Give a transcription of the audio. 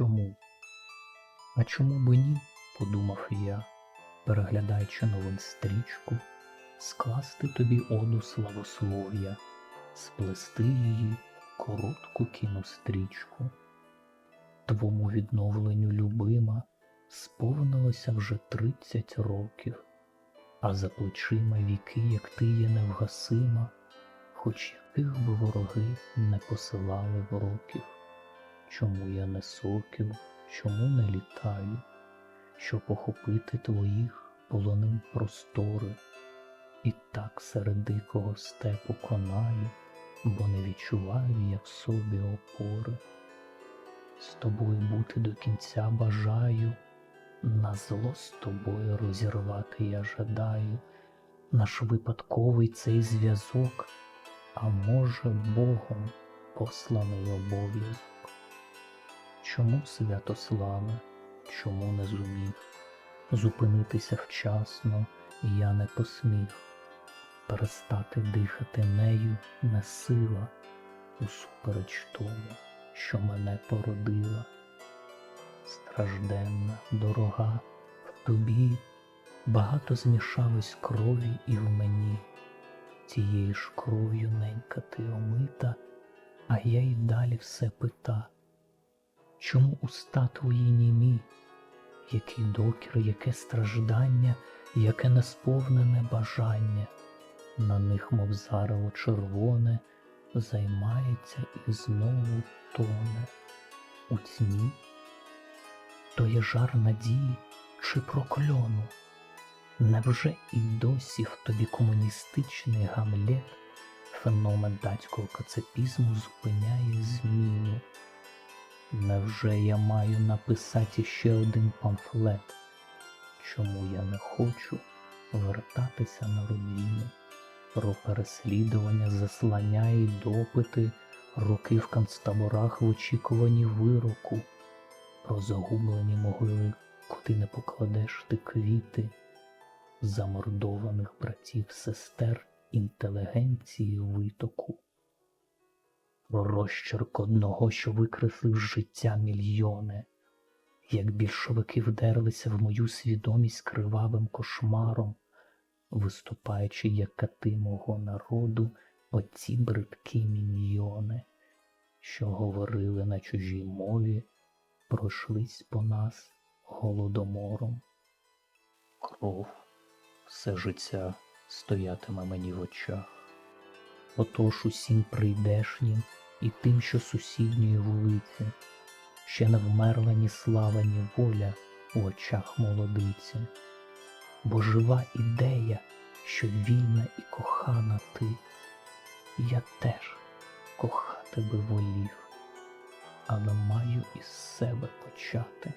чому? А чому би ні? подумав я, переглядаючи новин стрічку, скласти тобі оду славослов'я, сплести її коротку кінострічку. Твому відновленню любима сповнилося вже тридцять років, а за плечима віки, як ти є невгасима, хоч яких би вороги не посилали вороків. Чому я не сокіл, чому не літаю, щоб охопити твоїх полонин простори, і так серед дикого степу конаю, бо не відчуваю я в собі опори. З тобою бути до кінця бажаю, на зло з тобою розірвати я жадаю, наш випадковий цей зв'язок, а може Богом посланий обов'язок. Чому Святославе, чому не зумів зупинитися вчасно я не посмів, перестати дихати нею не сила, усупереч тому, що мене породила. Стражденна, дорога, в тобі багато змішалось крові і в мені, тією ж кров'ю ненька ти омита, а я й далі все пита. Чому уста твої німі, який докір, яке страждання, яке несповнене бажання, на них, мов зарево червоне, займається і знову тоне у тьмі? То є жар надії чи прокльону? Невже і досі в тобі комуністичний гамлет, феномен датського кацапізму зупиняє? Невже я маю написати ще один памфлет? Чому я не хочу вертатися на родину? Про переслідування, заслання і допити, роки в концтаборах в очікуванні вироку, про загублені могили, куди не покладеш ти квіти, замордованих братів, сестер, інтелігенції витоку розчерк одного, що викреслив життя мільйони, як більшовики вдерлися в мою свідомість кривавим кошмаром, виступаючи як кати мого народу, оці бридкі міньйони, що говорили на чужій мові, пройшлись по нас голодомором. Кров все життя стоятиме мені в очах. Отож усім прийдешнім і тим, що сусідньої вулиці, ще не вмерла ні слава, ні воля в очах молодиці, бо жива ідея, що вільна і кохана ти, я теж кохати би волів, але маю із себе почати.